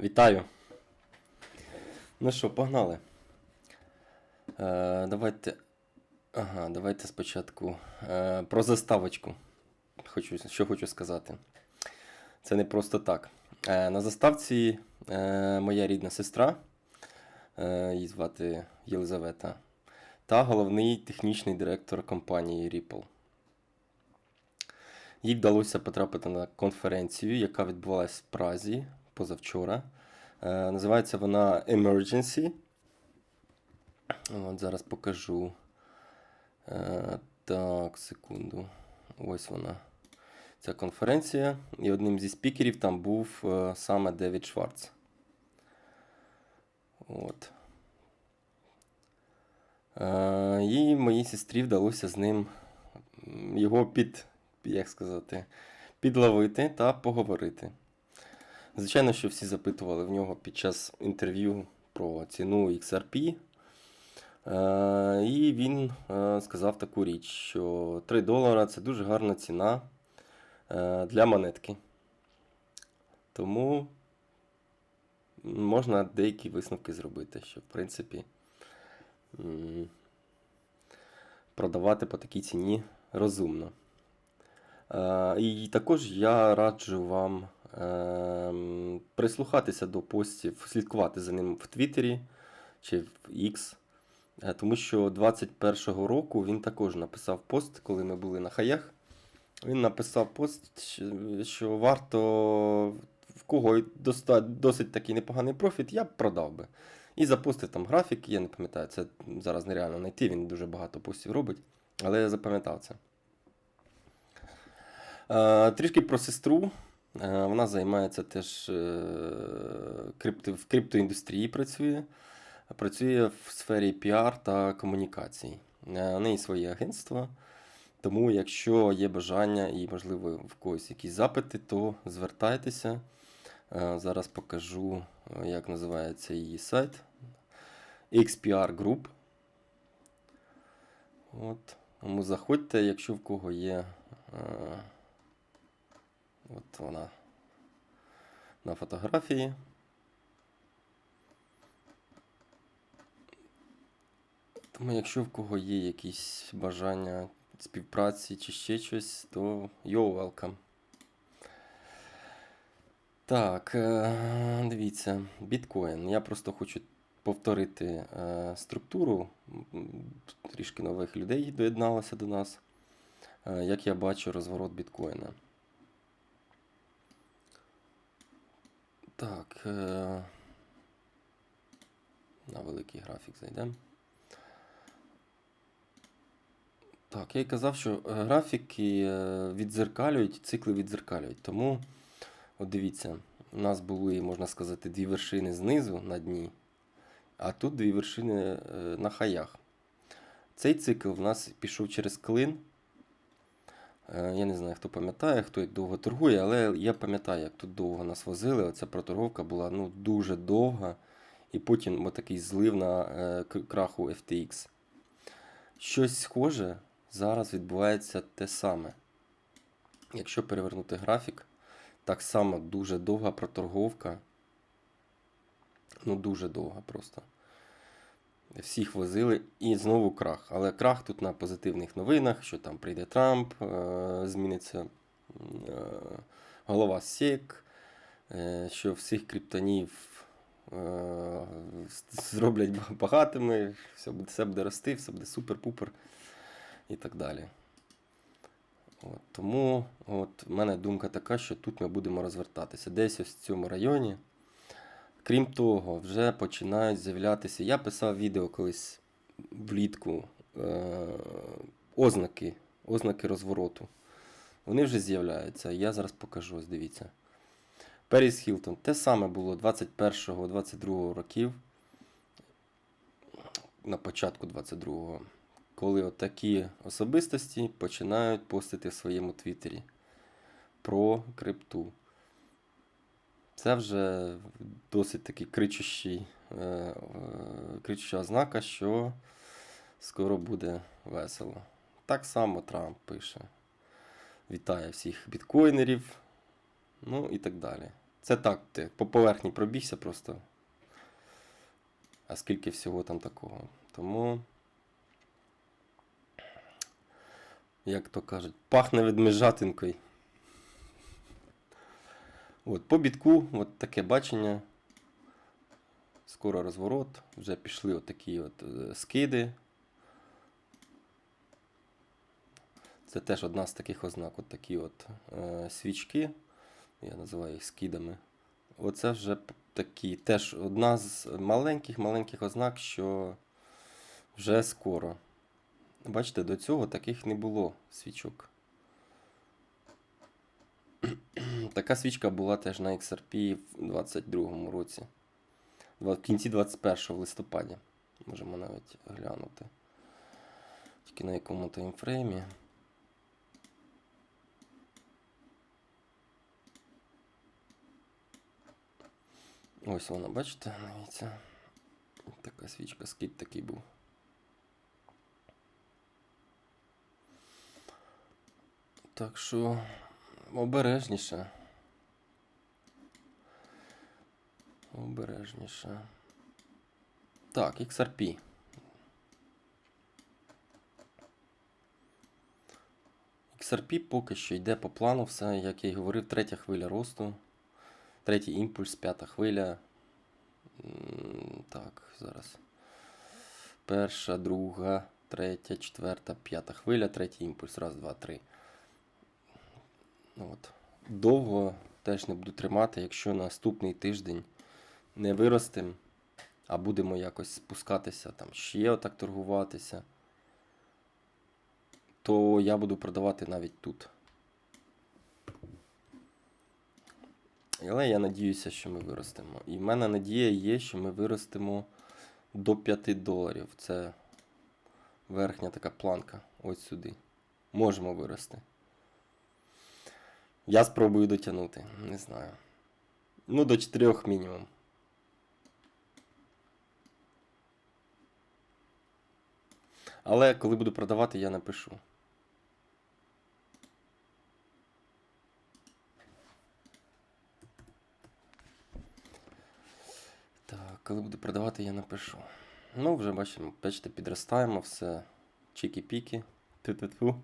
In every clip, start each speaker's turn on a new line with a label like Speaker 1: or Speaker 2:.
Speaker 1: Вітаю. Ну що, погнали. Е, давайте. Ага, давайте спочатку е, про заставочку. Хочу, що хочу сказати. Це не просто так. Е, на заставці е, моя рідна сестра, е, її звати Єлизавета, та головний технічний директор компанії Ripple. Їй вдалося потрапити на конференцію, яка відбувалась в Празі позавчора. Е, називається вона Emergency. От зараз покажу. Е, так, секунду. Ось вона. Ця конференція. І одним зі спікерів там був е, саме Девід Шварц. От. Е, і моїй сестрі вдалося з ним його під, як сказати, підловити та поговорити. Звичайно, що всі запитували в нього під час інтерв'ю про ціну XRP. Е, і він е, сказав таку річ, що 3 долара це дуже гарна ціна е, для монетки. Тому можна деякі висновки зробити, що в принципі продавати по такій ціні розумно. І також я раджу вам прислухатися до постів, слідкувати за ним в Твіттері чи в X. Е, Тому що 21-го року він також написав пост, коли ми були на хаях. Він написав пост, що- варто в кого досить такий непоганий профіт, я б продав би. І запустив там графік, я не пам'ятаю, це зараз нереально знайти, він дуже багато постів робить, але я запам'ятав це. Е, Трішки про сестру. Е, Вона займається теж е, крипто, в криптоіндустрії працює. Працює в сфері піар та комунікацій. Е, У неї своє агентство. Тому, якщо є бажання і, можливо, в когось якісь запити, то звертайтеся. Е, Зараз покажу, е, як називається її сайт. XPR Group. От. Тому заходьте, якщо в кого є. От вона на фотографії. Тому, якщо в кого є якісь бажання співпраці чи ще щось, то you're welcome. Так, е, дивіться, біткоін. Я просто хочу повторити е, структуру. Трішки нових людей доєдналося до нас. Е, Як я бачу розворот біткоїна. Так. е, На великий графік зайдемо. Так, я й казав, що е, графіки е, віддзеркалюють, цикли віддзеркалюють. Тому, от дивіться, у нас були, можна сказати, дві вершини знизу на дні, а тут дві вершини на хаях. Цей цикл в нас пішов через клин. Е, Я не знаю, хто пам'ятає, хто як довго торгує, але я пам'ятаю, як тут довго нас возили. Оця проторговка була ну, дуже довга. І потім такий злив на е, краху FTX. Щось схоже зараз відбувається те саме. Якщо перевернути графік, так само дуже довга проторговка. Ну, дуже довга просто. Всіх возили і знову крах. Але крах тут на позитивних новинах, що там прийде Трамп, е, зміниться е, голова СЕК, е, що всіх криптонів зроблять багатими, все буде, все буде рости, все буде супер-пупер і так далі. От, тому от, в мене думка така, що тут ми будемо розвертатися. Десь ось в цьому районі. Крім того, вже починають з'являтися. Я писав відео колись влітку е- ознаки, ознаки розвороту. Вони вже з'являються. Я зараз покажу, ось дивіться. Періс Хілтон. Те саме було 21-22 років. На початку 22-го. Коли от такі особистості починають постити в своєму твіттері про крипту. Це вже досить такий кричущий, е, кричуща ознака, що скоро буде весело. Так само Трамп пише. Вітає всіх біткоїнерів, ну і так далі. Це так, ти по поверхні пробігся просто. А скільки всього там такого. Тому. Як то кажуть, пахне ведмежатинкою. От, по бітку, от таке бачення. Скоро розворот. Вже пішли от такі от е, скиди. Це теж одна з таких ознак. От такі от е, свічки. Я називаю їх скидами. Оце вже такі, теж одна з маленьких-маленьких ознак, що вже скоро. Бачите, до цього таких не було свічок. Така свічка була теж на XRP в 22-му році. В кінці 21 в листопаді. Можемо навіть глянути. Тільки на якому таймфреймі. Ось вона, бачите, дивіться. Така свічка, скид такий був. Так що обережніше. Обережніше. Так, XRP. XRP поки що йде по плану, все, як я й говорив, третя хвиля росту. Третій імпульс, п'ята хвиля. Так, зараз. Перша, друга, третя, четверта, п'ята хвиля, третій імпульс. Раз, два, три. От. Довго теж не буду тримати, якщо наступний тиждень не виростемо, а будемо якось спускатися, там ще отак торгуватися, то я буду продавати навіть тут. Але я надіюся, що ми виростемо. І в мене надія є, що ми виростемо до 5 доларів. Це верхня така планка. Ось сюди. Можемо вирости. Я спробую дотягнути. Не знаю. Ну, до 4 мінімум. Але коли буду продавати, я напишу. Так, коли буду продавати, я напишу. Ну, вже бачимо, бачите, підростаємо, все чікі-піки. Ту-ту-ту.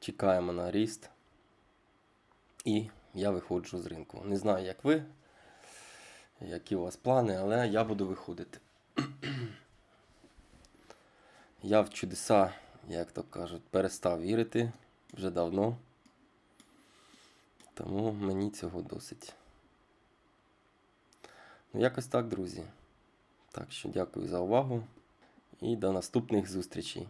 Speaker 1: Чекаємо на ріст. І я виходжу з ринку. Не знаю, як ви, які у вас плани, але я буду виходити. Я в чудеса, як то кажуть, перестав вірити вже давно. Тому мені цього досить. Ну, якось так, друзі. Так що дякую за увагу і до наступних зустрічей.